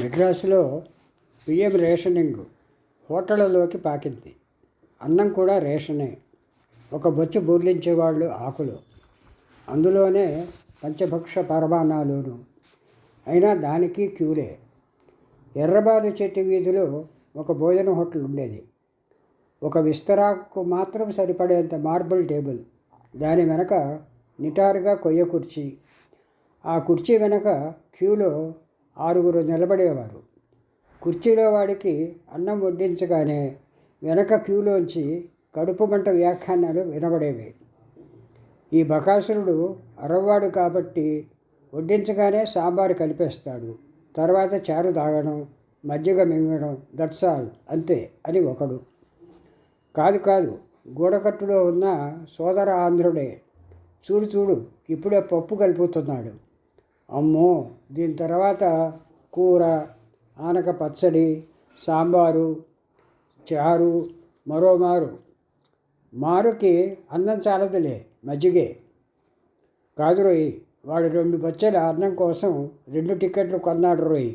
మెడ్రాసులో బియ్యం రేషనింగ్ హోటళ్ళలోకి పాకింది. అన్నం కూడా రేషనే. ఒక బొచ్చు బోర్లించేవాళ్ళు ఆకులు. అందులోనే పంచభక్ష పరమాణాలును. అయినా దానికి క్యూలే. ఎర్రబాలు చెట్టు వీధిలో ఒక భోజన హోటల్ ఉండేది. ఒక విస్తరాకు మాత్రం సరిపడేంత మార్బుల్ టేబుల్. దాని వెనక నిటారుగా కొయ్య కుర్చీ. ఆ కుర్చీ వెనక క్యూలో ఆరుగురు నిలబడేవారు. కుర్చీలో వాడికి అన్నం వడ్డించగానే వెనక క్యూలోంచి కడుపు మంట వ్యాఖ్యానాలు వినబడేవి. ఈ బకాసురుడు అరవవాడు కాబట్టి వడ్డించగానే సాంబారు కలిపేస్తాడు. తర్వాత చారు తాగడం మజ్జిగ మింగడం దట్సాల్ అంతే అని ఒకడు. కాదు కాదు గూడకట్టులో ఉన్న సోదర ఆంధ్రుడే చూడు చూడు ఇప్పుడే పప్పు కలుపుతున్నాడు అమ్మో దీని తర్వాత కూర ఆనక పచ్చడి సాంబారు చారు మరో మారు. మారుకి అన్నం చాలదులే మజ్జిగే. కాదు రోయి వాడు రెండు బచ్చల అన్నం కోసం రెండు టికెట్లు కొన్నాడు రోయ్.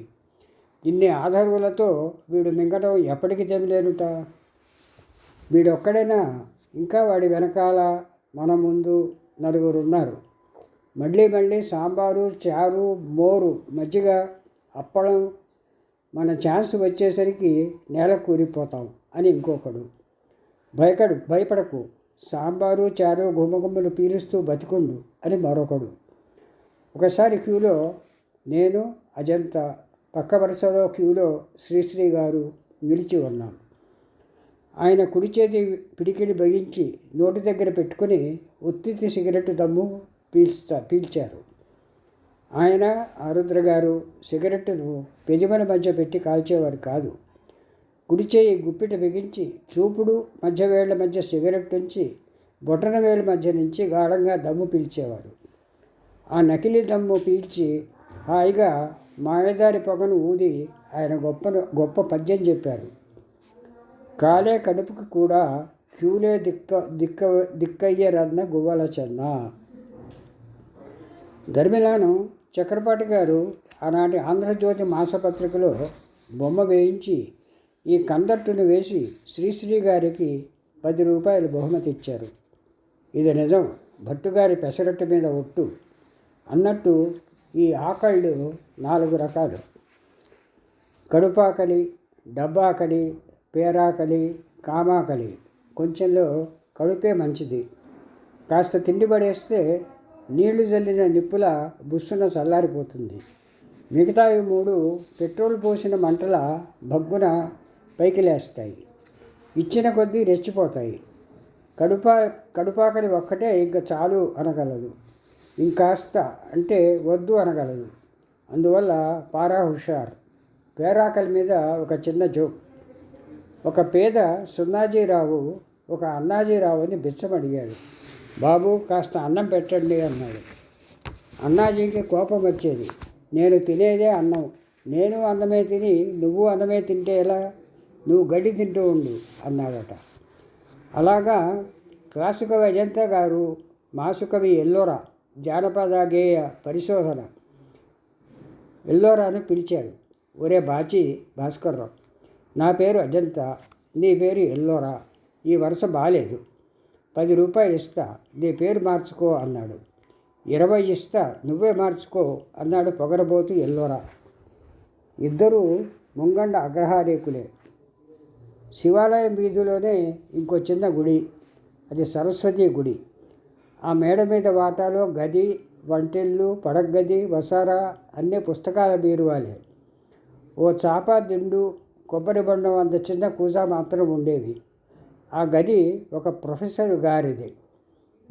ఇన్ని ఆధారులతో వీడు మింగటం ఎప్పటికి చెందలేనుట వీడొక్కడైనా ఇంకా వాడి వెనకాల మన ముందు నలుగురు ఉన్నారు మళ్ళీ మళ్ళీ సాంబారు చారు మోరు మజ్జిగ అప్పడం మన ఛాన్స్ వచ్చేసరికి నేల కూలిపోతాం అని ఇంకొకడు. భయకడు భయపడకు. సాంబారు చారు గుమ్మగుమ్మలు పీలుస్తూ బతికుండు అని మరొకడు. ఒకసారి క్యూలో నేను అజంతా పక్క వరుసలో క్యూలో శ్రీశ్రీ గారు నిలిచి ఉన్నాం. ఆయన కుడి చేతి పిడికిలి బిగించి నోటి దగ్గర పెట్టుకుని ఉత్తితి సిగరెట్ దమ్ము పీల్చా పీల్చారు. ఆయన ఆరుద్ర గారు సిగరెట్టును పెదిమల మధ్య పెట్టి కాల్చేవారు కాదు. గుడిచేయి గుప్పిట బిగించి చూపుడు మధ్యవేళ్ళ మధ్య సిగరెట్ నుంచి బొటన వేల మధ్య నుంచి గాఢంగా దమ్ము పీల్చేవారు. ఆ నకిలీ దమ్ము పీల్చి హాయిగా మాయదారి పొగను ఊది ఆయన గొప్ప గొప్ప పద్యం చెప్పారు. కాలే కడుపుకు కూడా క్యూలే దిక్క దిక్క దిక్కయ్యరన్న గువ్వల చెన్న. ధర్మిలాను చక్రపాటి గారు ఆనాటి ఆంధ్రజ్యోతి మాసపత్రికలో బొమ్మ వేయించి ఈ కందట్టును వేసి శ్రీశ్రీ గారికి పది రూపాయలు బహుమతి ఇచ్చారు. ఇది నిజం. భట్టుగారి పెసరట్టు మీద ఒట్టు. అన్నట్టు ఈ ఆకళ్ళు నాలుగు రకాలు. కడుపాకలి డబ్బాకలి పేరాకలి కామాకలి. కొంచెంలో కడుపే మంచిది. కాస్త తిండి పడేస్తే నీళ్ళు జల్లిన నిప్పుల బుస్సున చల్లారిపోతుంది. మిగతావి మూడు పెట్రోల్ పోసిన మంటల భగ్గున పైకి లేస్తాయి. ఇచ్చిన కొద్దీ రెచ్చిపోతాయి. కడుపా కడుపాకలి ఒక్కటే ఇంకా చాలు అనగలదు. ఇంకాస్త అంటే వద్దు అనగలదు. అందువల్ల పారా హుషార్ పేరాకలి మీద ఒక చిన్న జోక్. ఒక పేద సున్నాజీరావు ఒక అన్నాజీరావు అని బిచ్చమడిగాడు. బాబు కాస్త అన్నం పెట్టండి అన్నాడు. అన్నాజీకి కోపం వచ్చేది. నేను తినేదే అన్నం. నేను అన్నమే తిని నువ్వు అన్నమే తింటే ఎలా? నువ్వు గడ్డి తింటూ ఉండు అన్నాడట. అలాగా క్లాసుకవి అజంతా గారు మాసుకవి ఎల్లోరా జానపద గేయ పరిశోధన ఎల్లోరాను పిలిచాడు ఒరే బాచి భాస్కర్రావు నా పేరు అజంతా నీ పేరు ఎల్లోరా ఈ వరుస బాలేదు. పది రూపాయలు ఇస్తా నీ పేరు మార్చుకో అన్నాడు. ఇరవై ఇస్తా నువ్వే మార్చుకో అన్నాడు పొగరబోతు ఎల్లోరా. ఇద్దరూ ముంగండ అగ్రహారేకులే. శివాలయం వీధిలోనే ఇంకో చిన్న గుడి అది సరస్వతి గుడి. ఆ మేడ మీద వాటాలో గది వంటిల్లు పడగది వసారా అన్నీ పుస్తకాల బీరువాలే. ఓ చాప దిండు కొబ్బరి బండం అంత చిన్న కూజా మాత్రం ఉండేవి. ఆ గది ఒక ప్రొఫెసర్ గారిది.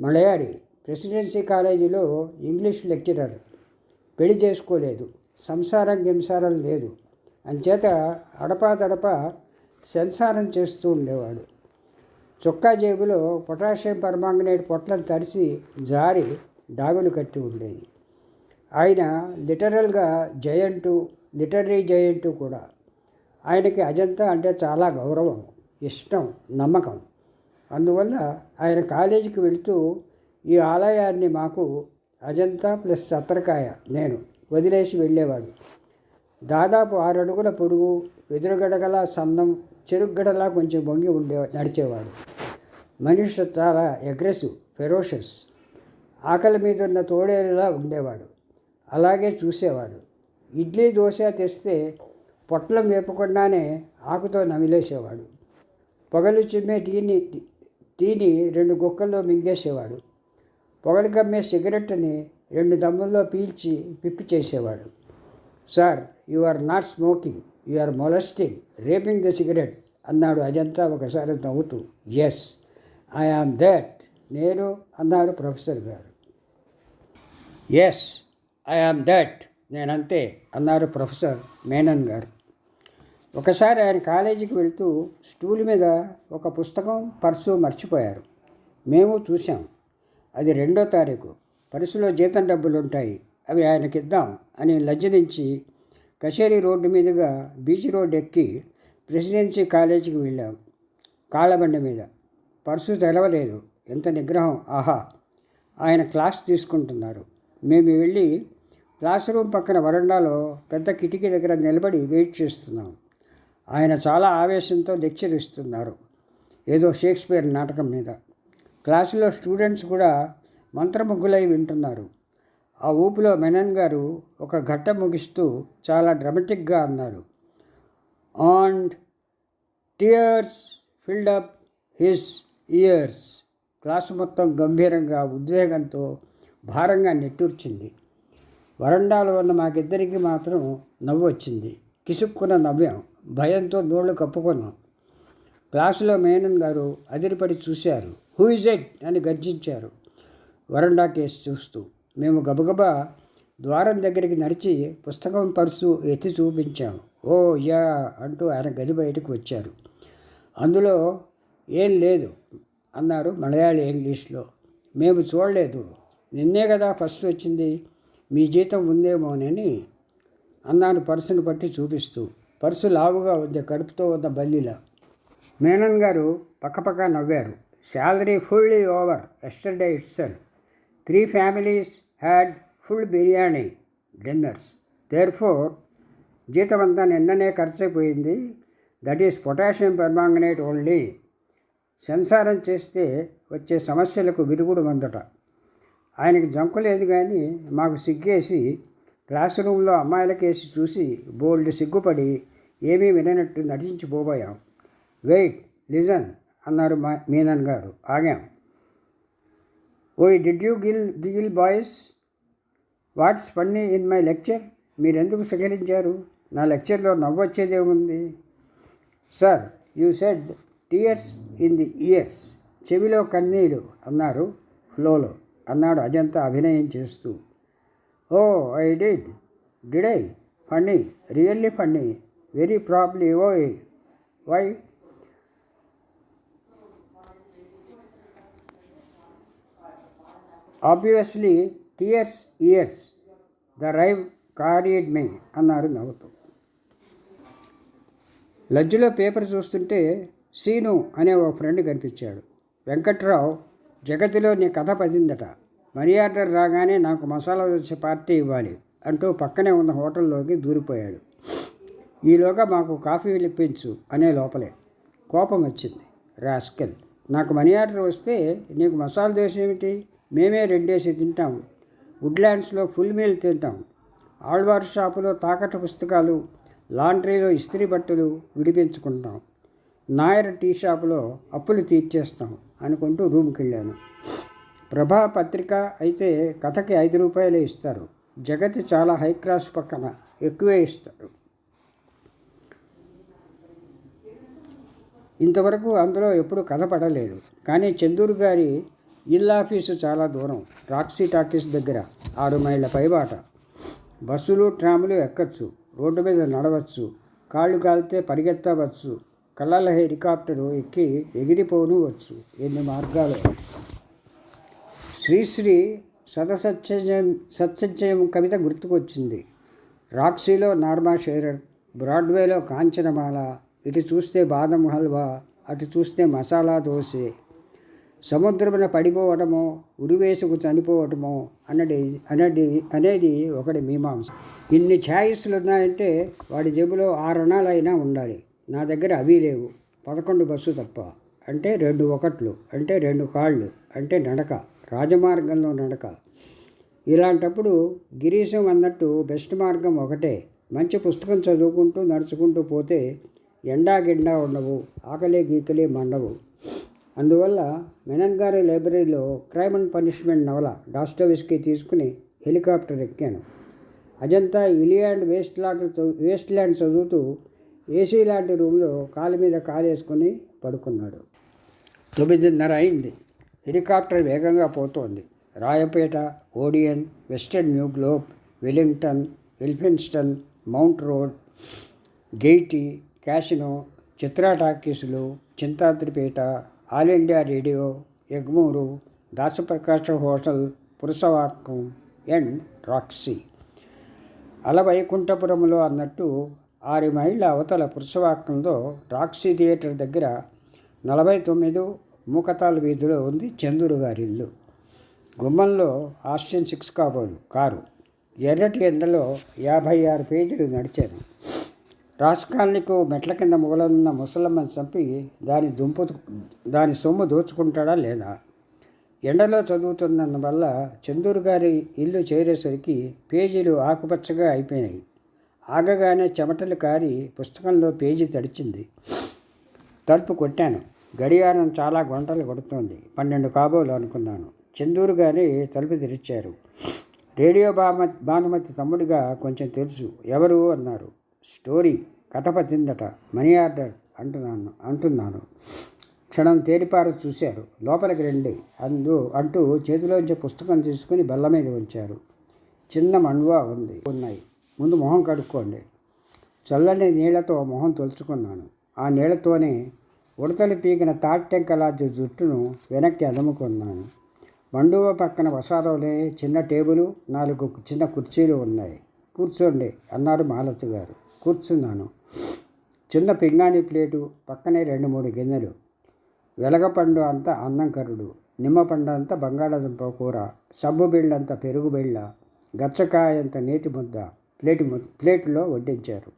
మలయాళి. ప్రెసిడెన్సీ కాలేజీలో ఇంగ్లీష్ లెక్చరర్. పెళ్ళి చేసుకోలేదు. సంసారం గింసారం లేదు. అంచేత అడపాదడప సంసారం చేస్తూ ఉండేవాడు. చొక్కా జేబులో పొటాషియం పర్మాంగనేట్ పొట్లను తరిసి జారి డాగులు కట్టి ఉండేది. ఆయన లిటరల్గా జయంటు లిటరీ జయంటు కూడా. ఆయనకి అజంతా అంటే చాలా గౌరవం. ఇష్టం నమ్మకం. అందువల్ల ఆయన కాలేజీకి వెళుతూ ఈ ఆలయాన్ని మాకు అజంతా ప్లస్ సత్రకాయ నేను వదిలేసి వెళ్ళేవాడు. దాదాపు ఆరు అడుగుల పొడుగు ఎదురుగడగలా సన్నం చెరుగ్గడలా కొంచెం వంగి ఉండే నడిచేవాడు. మనిషి చాలా అగ్రెసివ్ ఫెరోషస్ ఆకలి మీద ఉన్న తోడేలులా ఉండేవాడు. అలాగే చూసేవాడు. ఇడ్లీ దోశ తెస్తే పొట్లం వేపకుండానే ఆకుతో నమిలేసేవాడు. పొగలు చిమ్మే టీని టీని రెండు గుక్కల్లో మింగేసేవాడు. పొగలు కమ్మే సిగరెట్ని రెండు దమ్ముల్లో పీల్చి పిప్పి చేసేవాడు. Sir you are not smoking you are molesting raping the cigarette అన్నాడు అజంతా ఒకసారి నవ్వుతూ. ఎస్ ఐ ఆమ్ దట్ నేను అన్నాడు ప్రొఫెసర్ గారు. ఎస్ ఐ ఆమ్ దట్ నేనంతే అన్నారు ప్రొఫెసర్ మేనన్ గారు. ఒకసారి ఆయన కాలేజీకి వెళ్తూ స్టూల్ మీద ఒక పుస్తకం పర్సు మర్చిపోయారు. మేము చూసాం అది రెండో తారీఖు. పర్సులో జీతం డబ్బులు ఉంటాయి. అవి ఆయనకి ఇద్దాం అని లజ్జరించి కచేరీ రోడ్డు మీదుగా బీచ్ రోడ్ ఎక్కి ప్రెసిడెన్సీ కాలేజీకి వెళ్ళాం. కాళ్ళబండ మీద. పర్సు తెలవలేదు ఎంత నిగ్రహం. ఆహా! ఆయన క్లాస్ తీసుకుంటున్నారు. మేము వెళ్ళి క్లాస్ రూమ్ పక్కన వరండాలో పెద్ద కిటికీ దగ్గర నిలబడి వెయిట్ చేస్తున్నాం. ఆయన చాలా ఆవేశంతో లెక్చర్ ఇస్తున్నారు ఏదో షేక్స్పియర్ నాటకం మీద. క్లాసులో స్టూడెంట్స్ కూడా మంత్రముగ్గులై వింటున్నారు. ఆ ఊపిలో మెనన్ గారు ఒక ఘట్ట ముగిస్తూ చాలా డ్రమటిక్గా అన్నారు. And tears filled up his ears. Class మొత్తం గంభీరంగా ఉద్వేగంతో భారంగా నెట్టూర్చింది. వరండాలో ఉన్న మాకిద్దరికి మాత్రం నవ్వు వచ్చింది కిసుక్కున నవ్వాం. భయంతో నోళ్ళు కప్పుకున్నాం. క్లాసులో మేనన్ గారు అదిరిపడి చూశారు. హూ ఇజ్ ఎట్ అని గర్జించారు. వరండా కేసు చూస్తూ మేము గబగబా ద్వారం దగ్గరికి నడిచి పుస్తకం పర్సు ఎత్తి చూపించాము ఓ యా అంటూ ఆయన గది బయటకు వచ్చారు. అందులో ఏం లేదు అన్నారు మలయాళీ ఇంగ్లీష్లో. మేము చూడలేదు. నిన్నే కదా ఫస్ట్ వచ్చింది. మీ జీతం ఉందేమోనని అన్నాను పర్సును పట్టి చూపిస్తూ. పర్సు లావుగా ఉంది కడుపుతో ఉన్న బల్లిలా. మేనన్ గారు పక్కపక్క నవ్వారు. Salary fully over yesterday itself three families had full biryani dinners. Therefore జీతం అంతా నిన్ననే ఖర్చైపోయింది. That is potassium permanganate only. సెన్సారం చేస్తే వచ్చే సమస్యలకు విరుగుడు మందట. ఆయనకి జంకు లేదు కానీ మాకు సిగ్గేసి క్లాస్ రూమ్లో అమ్మాయిలకేసి చూసి బోల్డ్ సిగ్గుపడి ఏమీ విననట్టు నటించిపోబోయాం వెయిట్ లిజన్ అన్నారు మా మీనన్ గారు. ఆగాం. ఓయ్ did you giggle boys? What's funny in my lecture? మీరెందుకు సహకరించారు నా లెక్చర్లో నవ్వొచ్చేదేముంది? Sir you said tears in the ears చెవిలో కన్నీరు అన్నారు ఫ్లోలో. అన్నాడు అజంతా అభినయం చేస్తూ. ఓ I did. Did I? Funny. Really funny. Very probably oh why? Obviously tears ears. The rhyme carried me అన్నారు నవ్వుతూ. లజ్జులో పేపర్ చూస్తుంటే సీను అనే ఓ ఫ్రెండ్ కనిపించాడు. వెంకట్రావు జగతిలో నీ కథ పదిందట. మనీ ఆర్డర్ రాగానే నాకు మసాలా దోశ పార్టీ ఇవ్వాలి అంటూ పక్కనే ఉన్న హోటల్లోకి దూరిపోయాడు. ఈలోగా మాకు కాఫీ ఇప్పించు అనే లోపలే కోపం వచ్చింది రాస్కెల్. నాకు మనీ ఆర్డర్ వస్తే నీకు మసాలా దోశ ఏమిటి? మేమే రెండేసి తింటాం వుడ్లాండ్స్లో ఫుల్ మీల్ తింటాం. ఆళ్వార్ షాపులో తాకట్టు పుస్తకాలు లాండ్రీలో ఇస్త్రీ బట్టలు విడిపించుకుంటాం. నాయర్ టీ షాపులో అప్పులు తీర్చేస్తాం అనుకుంటూ రూమ్కి వెళ్ళాను ప్రభా పత్రిక అయితే కథకి ఐదు రూపాయలే ఇస్తారు. జగతి చాలా హై క్లాస్ పక్కన ఎక్కువే ఇస్తారు. ఇంతవరకు అందులో ఎప్పుడు కథ పడలేదు. కానీ చందూరు గారి ఇల్ ఆఫీసు చాలా దూరం. రాక్సీ టాకీస్ దగ్గర ఆరు మైళ్ళ పైబాట. బస్సులు ట్రాములు ఎక్కచ్చు. రోడ్డు మీద నడవచ్చు. కాళ్ళు కాలితే పరిగెత్తవచ్చు. కళ్ళల హెలికాప్టరు ఎక్కి ఎగిరిపోను వచ్చు. ఎన్ని మార్గాలు? శ్రీశ్రీ సదసత్యజయం సత్సత్యయం కవిత గుర్తుకొచ్చింది. రాక్సీలో నార్మా షేరర్ బ్రాడ్వేలో కాంచనమాల ఇటు చూస్తే బాదం హల్వా అటు చూస్తే మసాలా దోశ. సముద్రమున పడిపోవటమో ఉరివేసుకు చనిపోవటమో అన్నది అనేది అనేది ఒకటి మీమాంస. ఇన్ని ఛాయిస్లు ఉన్నాయంటే వాడి జేబులో ఆరు అణాలైనా ఉండాలి. నా దగ్గర అవి లేవు. పదకొండు బస్సు తప్ప. అంటే రెండు ఒకట్లు అంటే రెండు కాళ్ళు అంటే నడక. రాజమార్గంలో నడక. ఇలాంటప్పుడు గిరీశం అన్నట్టు బెస్ట్ మార్గం ఒకటే. మంచి పుస్తకం చదువుకుంటూ నడుచుకుంటూ పోతే ఎండా గిండా ఉండవు ఆకలి గీకలి మండవు. అందువల్ల మెనన్ గారి లైబ్రరీలో క్రైమ్ అండ్ పనిష్మెంట్ నవల డాస్టోవిస్కి తీసుకుని హెలికాప్టర్ ఎక్కాను. అజంతా ఇలియాండ్ వేస్ట్ లాట్ వేస్ట్ ల్యాండ్ చదువుతూ ఏసీ లాంటి రూమ్లో కాలు మీద కాలేసుకుని పడుకున్నాడు. తొమ్మిదిన్నర అయింది. హెలికాప్టర్ వేగంగా పోతోంది. Royapettah Odeon Western New Globe Wellington Elphinstone Mount Road Gaiety Casino Chitra టాకీసులు Chintadripet All India Radio Egmore Dasaprakash hotel Purasawalkam and Roxy. అలవైకుంఠపురంలో అన్నట్టు ఆరు మైళ్ళ అవతల పురుషవాక్కంలో రాక్సీ థియేటర్ దగ్గర నలభై తొమ్మిది మూకతాల వీధిలో ఉంది చందూరు గారి ఇల్లు. గుమ్మంలో ఆస్టిన్ సిక్స్ కాబోలు కారు. ఎర్రటి ఎండలో యాభై ఆరు పేజీలు నడిచాను. రాజకాలనీకు మెట్ల కింద మొగలన్న ముసలమ్మని చంపి దాని దుంపు దాని సొమ్ము దోచుకుంటాడా లేదా? ఎండలో చదువుతున్నందువల్ల చందూరు గారి ఇల్లు చేరేసరికి పేజీలు ఆకుపచ్చగా అయిపోయినాయి. ఆగగానే చెమటలు కారి పుస్తకంలో పేజీ తడిచింది. తలుపు కొట్టాను. గడియారం చాలా గంటలు కొడుతోంది. పన్నెండు కాబోలు అనుకున్నాను. చందూరు గారి తలుపు తెరిచారు. రేడియో బామ భానుమతి తమ్ముడిగా కొంచెం తెలుసు. ఎవరు? అన్నారు. స్టోరీ. కథ పట్టిందట మనీ ఆర్డర్ అంటున్నాను అంటున్నాను. క్షణం తేలిపార చూశారు. లోపలికి రండి. అందు అంటూ చేతిలోంచి పుస్తకం తీసుకుని బల్ల మీద ఉంచారు. చిన్న మండువా ఉంది. ఉన్నాయి. ముందు మొహం కడుక్కోండి. చల్లని నీళ్ళతో మొహం తొలుచుకున్నాను. ఆ నీళ్ళతోనే ఉడతలు పీకిన తాట్టెంకలాజు జుట్టును వెనక్కి అదుముకున్నాను. మండువ పక్కన వసారంలో చిన్న టేబుల్ నాలుగు చిన్న కుర్చీలు ఉన్నాయి. కూర్చోండి అన్నారు మాలతి గారు. కూర్చున్నాను. చిన్న పింగాణి ప్లేటు పక్కనే రెండు మూడు గిన్నెలు. వెలగపండు అంత అన్నంకరుడు నిమ్మపండు అంత బంగాళాదుంప కూర సబ్బు బిళ్ళంత పెరుగు బిళ్ళ గచ్చకాయ అంత నేతి ముద్ద ప్లేటు ప్లేటులో వడ్డించారు.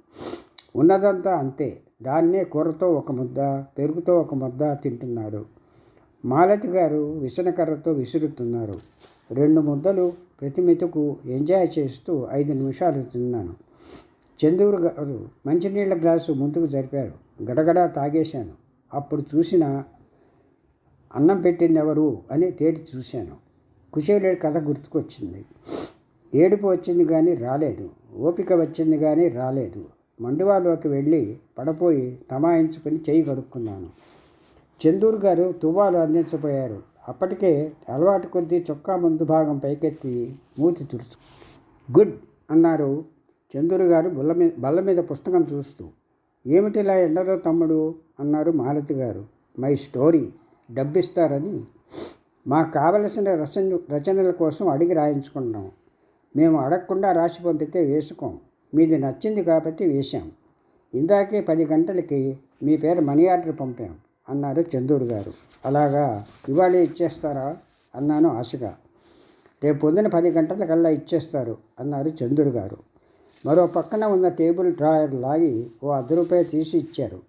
ఉన్నదంతా అంతే. దాన్నే కూరతో ఒక ముద్ద పెరుగుతో ఒక ముద్ద తింటున్నాడు. మాలతి గారు విసనకర్రతో విసురుతున్నారు. రెండు ముద్దలు ప్రతి మెతుకు ఎంజాయ్ చేస్తూ ఐదు నిమిషాలు తిన్నాను. చందూరు గారు మంచినీళ్ళ గ్లాసు ముందుకు జరిపారు. గడగడ తాగేశాను. అప్పుడు చూసిన అన్నం పెట్టింది ఎవరు అని తేరి చూశాను. కుచేలేడు కథ గుర్తుకొచ్చింది. ఏడుపు వచ్చింది కానీ రాలేదు. ఓపిక వచ్చింది కానీ రాలేదు. మండువాలోకి వెళ్ళి పడపోయి తమాయించుకుని చేయి కడుక్కున్నాను. చందూరు గారు తువ్వాలు అందించబోయారు. అప్పటికే అలవాటు కొద్దీ చొక్కా ముందు భాగం పైకెత్తి మూతి తుడుచు గుడ్ అన్నారు చందూరు గారు బుల్ల మీద బల్ల మీద పుస్తకం చూస్తూ. ఏమిటిలా ఎండరో తమ్ముడు అన్నారు మాలతి గారు. My story. డబ్బిస్తారని. మాకు కావలసిన రచన రచనల కోసం అడిగి రాయించుకున్నాం. మేము అడగకుండా రాసి పంపితే వేసుకోం. మీది నచ్చింది కాబట్టి వేశాం. ఇందాకే పది గంటలకి మీ పేరు మనీ ఆర్డర్ పంపాం అన్నారు చందూరు గారు. అలాగా? ఇవాళ ఇచ్చేస్తారా? అన్నాను ఆశగా. రేపు పొద్దున పది గంటలకల్లా ఇచ్చేస్తారు అన్నారు చంద్రుడు గారు. మరో పక్కన ఉన్న టేబుల్ డ్రాయర్ లాగి ఓ అర్ధ రూపాయి తీసి ఇచ్చారు.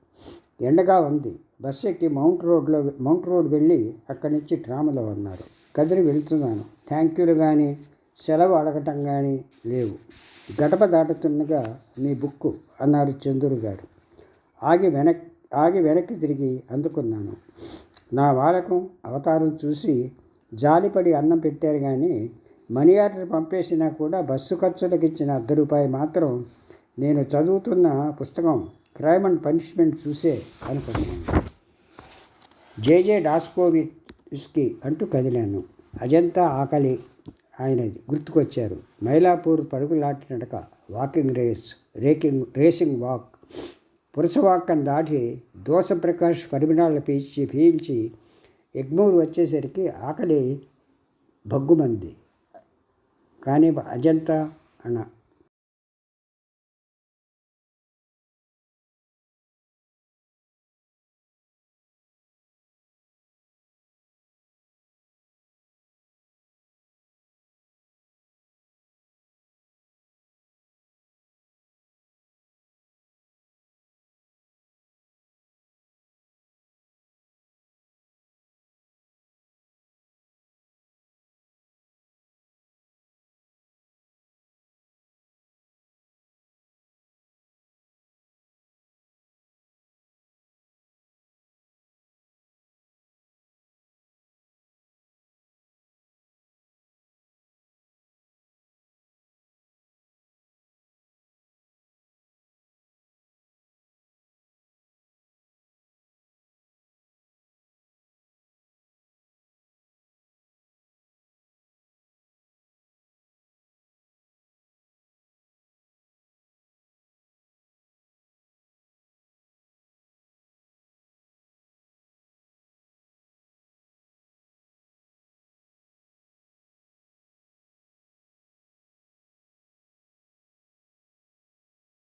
ఎండగా ఉంది. బస్సు ఎక్కి మౌంట్ రోడ్లో మౌంట్ రోడ్ వెళ్ళి అక్కడి నుంచి ట్రామ్లో ఉన్నారు కదిరి వెళ్తున్నాను. థ్యాంక్ యూలు కానీ సెలవు అడగటం కానీ లేవు. గడప దాటుతుండగా మీ బుక్కు అన్నారు చంద్రుడు గారు. ఆగి వెనక్ ఆగి వెనక్కి తిరిగి అందుకున్నాను. నా వాలకం అవతారం చూసి జాలిపడి అన్నం పెట్టారు కానీ మనీ ఆర్డర్ పంపేసినా కూడా బస్సు ఖర్చులకు ఇచ్చిన అర్ధ రూపాయి మాత్రం నేను చదువుతున్న పుస్తకం క్రైమ్ అండ్ పనిష్మెంట్ చూసే అనుకున్నాను. జేజే డాస్కోవిస్కి అంటూ కదిలాను. అజంతా ఆకలి ఆయన గుర్తుకొచ్చారు. మైలాపూర్ పరుగులాటి నడక walking race raking racing walk Purasawalkam దాటి దోస ప్రకాష్ పరిమాణాలు పీల్చి పీల్చి ఎగ్మూరు వచ్చేసరికి ఆకలి భగ్గుమంది. కానీ అజంతా అన్న